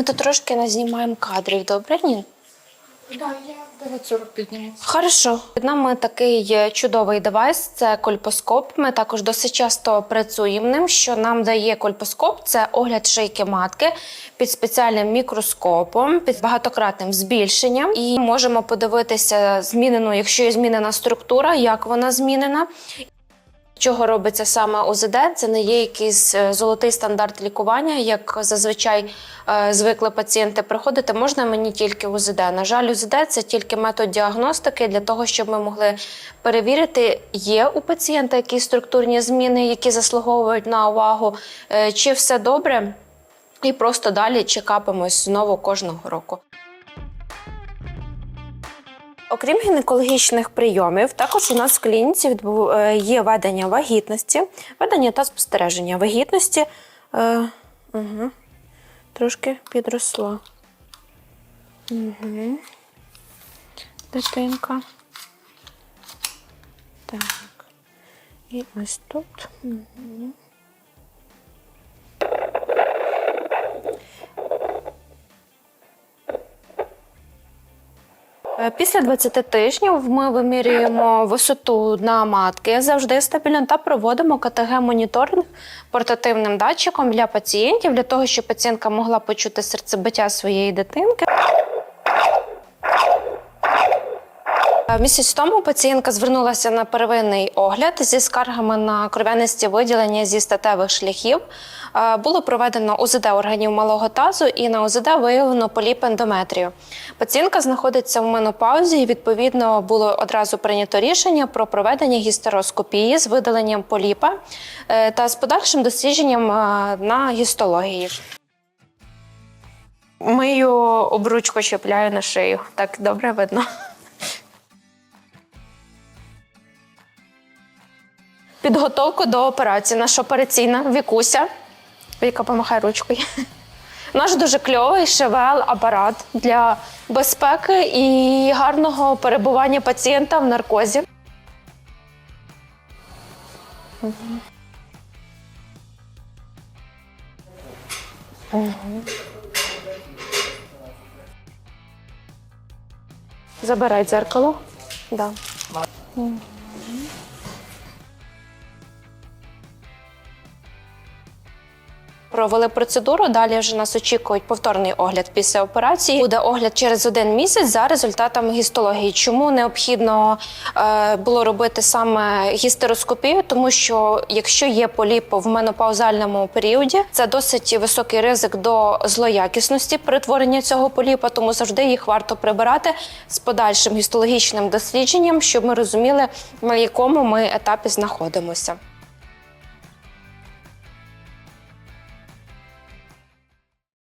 Ми тут трошки назнімаємо кадрів, добре? Ні? Так, я 9.40 підніму. Хорошо. Під нами такий е, чудовий девайс це кольпоскоп. Ми також досить часто працюємо ним. Що нам дає кольпоскоп? Це огляд шийки матки під спеціальним мікроскопом, під багатократним збільшенням. І можемо подивитися змінену, якщо є змінена структура, як вона змінена. Чого робиться саме УЗД? Це не є якийсь е, золотий стандарт лікування, як зазвичай е, звикли пацієнти приходити. Можна мені тільки УЗД. На жаль, УЗД це тільки метод діагностики для того, щоб ми могли перевірити, є у пацієнта якісь структурні зміни, які заслуговують на увагу, е, чи все добре, і просто далі чекапимось знову кожного року. Окрім гінекологічних прийомів, також у нас в клініці е, є ведення вагітності, ведення та спостереження вагітності. Е, угу. Трошки підросла. Угу. Дитинка. Так. І ось тут. Угу. Після 20 тижнів ми вимірюємо висоту на матки завжди стабільно та проводимо КТГ-моніторинг портативним датчиком для пацієнтів, для того, щоб пацієнтка могла почути серцебиття своєї дитинки. Е, Місяць тому пацієнтка звернулася на первинний огляд зі скаргами на кров'янисті виділення зі статевих шляхів. Е, Було проведено УЗД органів малого тазу і на УЗД виявлено поліп ендометрію. Пацієнтка знаходиться в менопаузі і відповідно було одразу прийнято рішення про проведення гістероскопії з видаленням поліпа е, та з подальшим дослідженням е, на гістології. Мию обручку чіпляю на шию. Так добре видно. Підготовку до операції. Наша операційна Вікуся. Віка, помахай ручкою. Наш дуже кльовий ШВЛ апарат для безпеки і гарного перебування пацієнта в наркозі. Забирай дзеркало. Да. Провели процедуру. Далі вже нас очікують повторний огляд після операції. Буде огляд через один місяць за результатами гістології. Чому необхідно е, було робити саме гістероскопію? Тому що якщо є поліп в менопаузальному періоді, це досить високий ризик до злоякісності перетворення цього поліпа, тому завжди їх варто прибирати з подальшим гістологічним дослідженням, щоб ми розуміли, на якому ми етапі знаходимося.